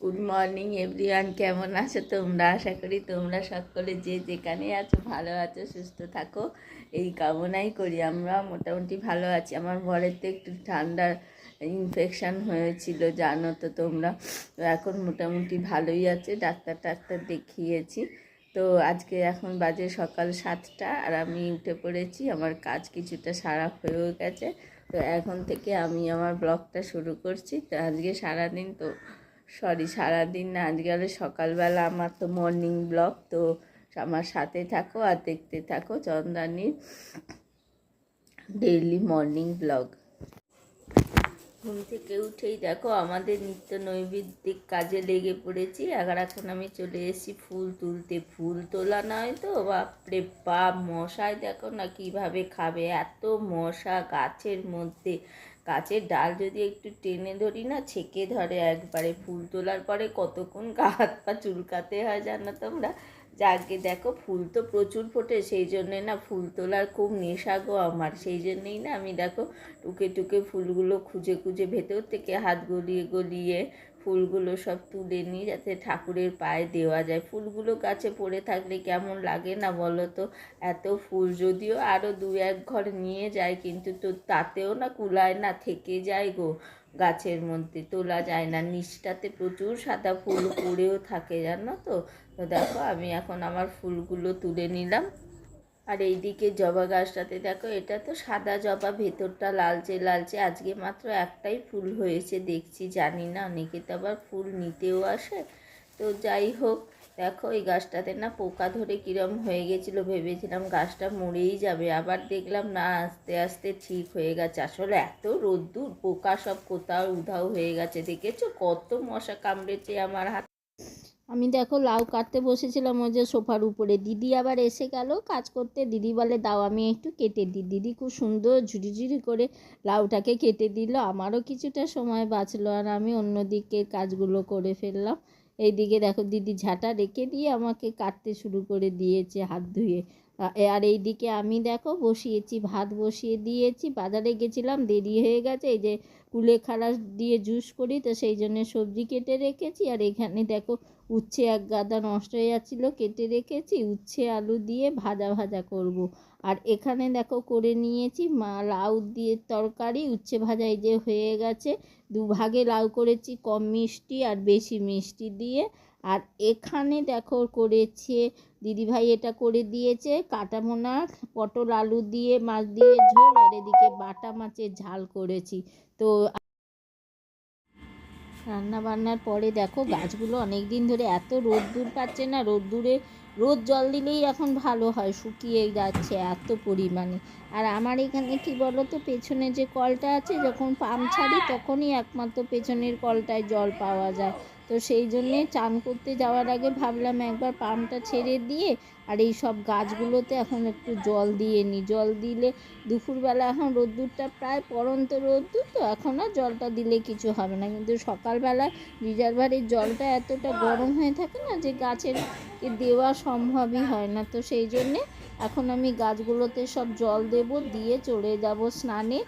Good morning everyone কেমন আছো তোমরা? আশা করি তোমরা সকলে যে যেখানে আছো, ভালো আছো, সুস্থ থাকো। এই কামনাই করি। আমরা মোটামুটি ভালো আছি। আমার বরের তো একটু ঠান্ডার ইনফেকশান হয়েছিল, জানো তো তোমরা। এখন মোটামুটি ভালোই আছে। ডাক্তার টাক্তার দেখিয়েছি। তো আজকে এখন বাজে সকাল সাতটা আর আমি উঠে পড়েছি। আমার কাজ কিছুটা সারা হয়েও গেছে। তো এখন থেকে আমি আমার ব্লগটা শুরু করছি। তো আজকে সারাদিন তো সরি, সারাদিন না গেলে সকালবেলা আমার তো মর্নিং ব্লগ তো আমার সাথে থাকো আর দেখতে থাকো চন্দ্রানীর ডেইলি মর্নিং ব্লগ ঘুম থেকে উঠেই দেখো আমাদের নিত্য নৈবেদ্যিক কাজে লেগে পড়েছি। আর এখন আমি চলে এসেছি ফুল তুলতে। ফুল তোলা নয় তো? বাপরে বাপ মশায় দেখো না কীভাবে খাবে। এত মশা গাছের মধ্যে। গাছের ডাল যদি একটু টেনে ধরি না, ছেঁকে ধরে একবারে। ফুল তোলার পরে কতক্ষণ গা হাত পা চুলকাতে হয় জানো তোমরা? যাকে দেখো ফুল তো প্রচুর ফোটে, সেই জন্যে না ফুল তোলার খুব নেশা গো আমার। সেই জন্যেই না আমি দেখো টুকে টুকে ফুলগুলো খুঁজে খুঁজে ভেতর থেকে হাত গলিয়ে গলিয়ে ফুলগুলো সব তুলে নিই যাতে ঠাকুরের পায়ে দেওয়া যায়। ফুলগুলো গাছে পড়ে থাকলে কেমন লাগে না বলো তো? এত ফুল যদিও আরও দু এক ঘর নিয়ে যায় কিন্তু তো তাতেও না কুলায় না থেকে যায় গো। গাছের মধ্যে তোলা যায় না। নিচটাতে প্রচুর সাদা ফুল পড়েও থাকে, জানো তো? তো দেখো, আমি এখন আমার ফুলগুলো তুলে নিলাম। আর এইদিকে জবা গাছটাতে দেখো, এটা তো সাদা জবা, ভেতরটা লালচে লালচে। আজকে মাত্র একটাই ফুল হয়েছে, দেখছি, জানি না। অনেকে তো আবার ফুল নিতেও আসে। তো যাই হোক দেখো, এই গাছটাতে না পোকা ধরে কিরম হয়ে গেছিল ভেবেছিলাম গাছটা মরেই যাবে। আবার দেখলাম না, আস্তে আস্তে ঠিক হয়ে গেছে। আসলে এত রোদ্দুর, পোকা সব কোথাও উধাও হয়ে গেছে। দেখেছ? কত মশা কামড়েছে আমার হাত। আমি দেখো, লাউ কাটতে বসেছিলাম ওই যে সোফার উপরে। দিদি আবার এসে গেল কাজ করতে। দিদি বলে, দাও, আমি একটু কেটে দিই। দিদি খুব সুন্দর ঝুড়ি করে লাউটাকে কেটে দিল। আমারও কিছুটা সময় বাঁচলো আর আমি অন্যদিকে কাজগুলো করে ফেললাম। এইদিকে দেখো দিদি ঝাঁটা রেখে দিয়ে আমাকে কাটতে শুরু করে দিয়েছে হাত ধুয়ে। আর এইদিকে আমি দেখো বসিয়েছি, ভাত বসিয়ে দিয়েছি, বাজারে গেছিলাম, দেরি হয়ে গেছে, এই যে কুলেখাড়া দিয়ে জুস করি, তো সেই জন্য সবজি কেটে রেখেছি। আর এখানে দেখো উচ্ছে এক গাদা নষ্ট হয়ে যাচ্ছিল, কেটে রেখেছি। উচ্ছে, আলু দিয়ে ভাজা ভাজা করব। আর এখানে দেখো করে নিয়েছি মা লাউ দিয়ে তরকারি। উচ্ছে ভাজা এই যে হয়ে গেছে দুভাগে লাউ করেছি কম মিষ্টি আর বেশি মিষ্টি দিয়ে। আর এখানে দেখো করেছে দিদিভাই এটা করে দিয়েছে কাটা মোনা পটল আলু দিয়ে, মাছ দিয়ে ঝোল, আর এদিকে বাটা মাছের ঝাল করেছি। তো রান্না বান্নার পরে দেখো গাছগুলো অনেক দিন ধরে এত রোদ্দুর পাচ্ছে না, রোদ্দুরে রোদ জল দিলেই এখন ভালো হয়, শুকিয়ে যাচ্ছে এত পরিমাণে। আর আমার এখানে কি বলো তো পেছনে যে কলটা আছে, যখন পাম্প ছাড়ি তখনই একমাত্র পেছনের কলটায় জল পাওয়া যায়। তো সেই জন্যে চান করতে যাওয়ার আগে ভাবলাম একবার পাম্পটা ছেড়ে দিয়ে আর এই সব গাছগুলোতে এখন একটু জল দিয়ে নিই। জল দিলে দুপুরবেলা এখন রোদ্দুরটা প্রায় পরন্ত রোদ্দুর, তো এখন আর জলটা দিলে কিছু হবে না। কিন্তু সকালবেলা রিজার্ভারের জলটা এতটা গরম হয়ে থাকে না যে গাছের দেওয়া সম্ভবই হয় না। তো সেই জন্যে এখন আমি গাছগুলোতে সব জল দেব, দিয়ে চলে যাব স্নানে।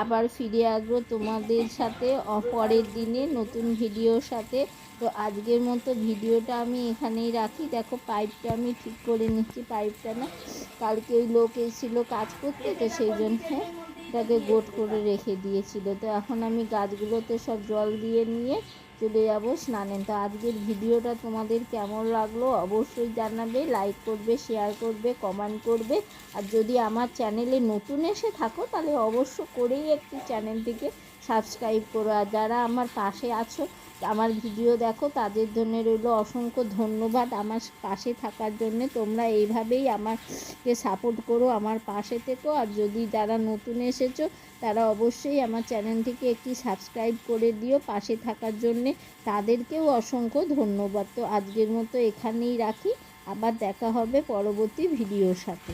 আবার ফিরে আসব তোমাদের সাথে পরের দিনে নতুন ভিডিওর সাথে। তো আজকের মতো ভিডিওটা আমি এখানেই রাখি। দেখো পাইপটা আমি ঠিক করে নিচ্ছি, পাইপটা না। কালকে ওই লোক এসেছিল কাজ করতে, তো সেই জন্যে তাকে গোট করে রেখে দিয়েছিল। তো এখন আমি গাছগুলোতে সব জল দিয়ে নিয়ে চলে যাব স্নানে। তো আজকের ভিডিওটা তোমাদের কেমন লাগল অবশ্যই জানাবে লাইক করবে শেয়ার করবে কমেন্ট করবে। আর যদি আমার চ্যানেলে নতুন এসে থাকো, তাহলে অবশ্য করেই একটি চ্যানেলটিকে সাবস্ক্রাইব করো। আর যারা আমার পাশে আছো, আমার ভিডিও দেখো, তাদের জন্য রইল অসংখ্য ধন্যবাদ আমার পাশে থাকার জন্য। তোমরা এইভাবেই আমাকে সাপোর্ট করো আমার পাশে থেকো। আর যদি যারা নতুন এসেছ, তারা অবশ্যই আমার চ্যানেলটিকে একটি সাবস্ক্রাইব করে দিও পাশে থাকার জন্যে। তাদেরকেও অসংখ্য ধন্যবাদ। তো আজকের মতো এখানেই রাখি। আবার দেখা হবে পরবর্তী ভিডিওর সাথে।